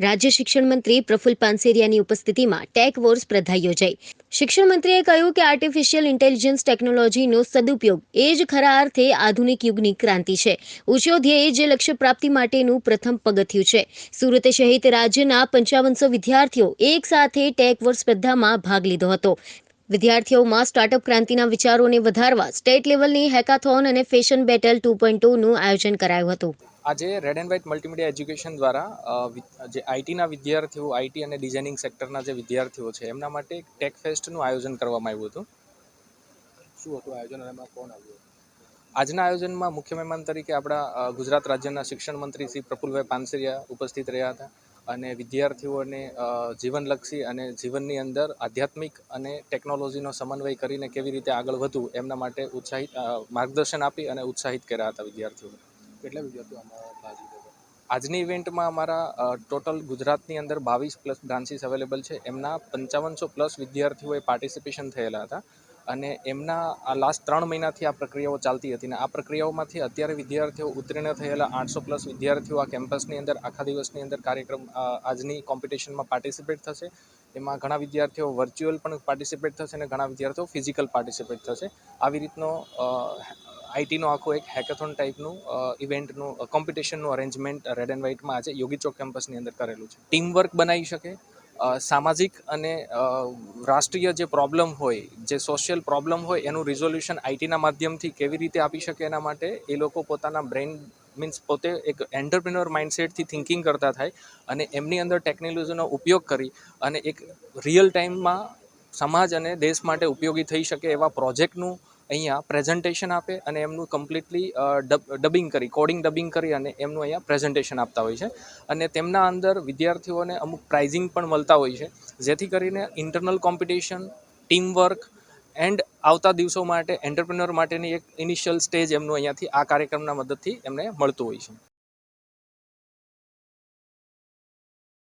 રાજ્ય શિક્ષણ મંત્રી પ્રફુલ પાનસેરિયાની ઉપસ્થિતિમાં ટેક વોર્સ સ્પર્ધા યોજાઈ. શિક્ષણ મંત્રીએ કહ્યું કે આર્ટિફિશિયલ ઇન્ટેલિજન્સ ટેકનોલોજીનો સદુપયોગ એ જ ખરા અર્થે આધુનિક યુગની ક્રાંતિ છે. ઊંચો ધ્યેય જે લક્ષ્ય પ્રાપ્તિ માટેનું પ્રથમ પગથિયું છે. સુરત સહિત રાજ્યના પંચાવનસો વિદ્યાર્થીઓ એક સાથે ટેક વોર સ્પર્ધામાં ભાગ લીધો હતો. વિદ્યાર્થીઓમાં સ્ટાર્ટઅપ ક્રાંતિના વિચારોને વધારવા સ્ટેટ લેવલની હેકાથોન અને ફેશન બેટલ ટુ પોઈન્ટ ટુનું આયોજન કરાયું હતું. આજે red and white multimedia education દ્વારા જે આઈટીના વિદ્યાર્થીઓ આઈટી અને ડિઝાઇનિંગ સેક્ટરના જે વિદ્યાર્થીઓ છે એમના માટે એક ટેક ફેસ્ટનું આયોજન કરવામાં આવ્યું હતું. શું હતું આયોજન અને એમાં કોણ આવ્યું આજના આયોજનમાં મુખ્ય મહેમાન તરીકે આપણા ગુજરાત રાજ્યના શિક્ષણ મંત્રી શ્રી પ્રફુલભાઈ પાનસરિયા ઉપસ્થિત રહ્યા હતા. અને વિદ્યાર્થીઓને જીવનલક્ષી અને જીવનની અંદર આધ્યાત્મિક અને ટેકનોલોજીનો સમન્વય કરીને કેવી રીતે આગળ વધવું એમના માટે ઉત્સાહિત માર્ગદર્શન આપી અને ઉત્સાહિત કર્યા હતા વિદ્યાર્થીઓને કેટલા વિદ્યાર્થીઓ આજની ઇવેન્ટમાં અમારા ટોટલ ગુજરાતની અંદર બાવીસ પ્લસ બ્રાન્ચીસ અવેલેબલ છે. એમના પંચાવનસો પ્લસ વિદ્યાર્થીઓએ પાર્ટિસિપેશન થયેલા હતા. અને એમના આ લાસ્ટ ત્રણ મહિનાથી આ પ્રક્રિયાઓ ચાલતી હતી અને આ પ્રક્રિયાઓમાંથી અત્યારે વિદ્યાર્થીઓ ઉત્તીર્ણ થયેલા આઠસો પ્લસ વિદ્યાર્થીઓ આ કેમ્પસની અંદર આખા દિવસની અંદર કાર્યક્રમ આજની કોમ્પિટિશનમાં પાર્ટિસિપેટ થશે. એમાં ઘણા વિદ્યાર્થીઓ વર્ચ્યુઅલ પણ પાર્ટિસિપેટ થશે અને ઘણા વિદ્યાર્થીઓ ફિઝિકલ પાર્ટિસિપેટ થશે. આવી રીતનો આઈટીનો આખો એક હેકેથોન ટાઈપનું ઇવેન્ટનું કોમ્પિટિશનનું અરેન્જમેન્ટ રેડ એન્ડ વ્હાઇટમાં આજે યોગી ચોક કેમ્પસની અંદર કરેલું છે. ટીમ વર્ક બનાવી શકે સામાજિક અને રાષ્ટ્રીય જે પ્રોબ્લેમ હોય, જે સોશિયલ પ્રોબ્લેમ હોય, એનું રિઝોલ્યુશન આઈટીના માધ્યમથી કેવી રીતે આપી શકે એના માટે, એ લોકો પોતાના બ્રેઇન મીન્સ પોતે એક એન્ટરપ્રિન્યોર માઇન્ડસેટથી થિંકિંગ કરતા થાય અને એમની અંદર ટેકનોલોજીનો ઉપયોગ કરી અને એક રિયલ ટાઈમમાં સમાજ અને દેશ માટે ઉપયોગી થઈ શકે એવા પ્રોજેક્ટનું અહીંયા પ્રેઝન્ટેશન આપે અને એમનું કમ્પ્લીટલી ડબિંગ કરી કોડિંગ ડબિંગ કરી અને એમનું અહીંયા પ્રેઝન્ટેશન આપતા હોય છે. અને તેમના અંદર વિદ્યાર્થીઓને અમુક પ્રાઇઝિંગ પણ મળતા હોય છે. જેથી કરીને internal competition team work and આવતા દિવસો માટે એન્ટરપ્રિન્યોર માટેની એક ઇનિશિયલ સ્ટેજ એમનું અહીંયાથી આ કાર્યક્રમના મદદથી એમને મળતું હોય છે.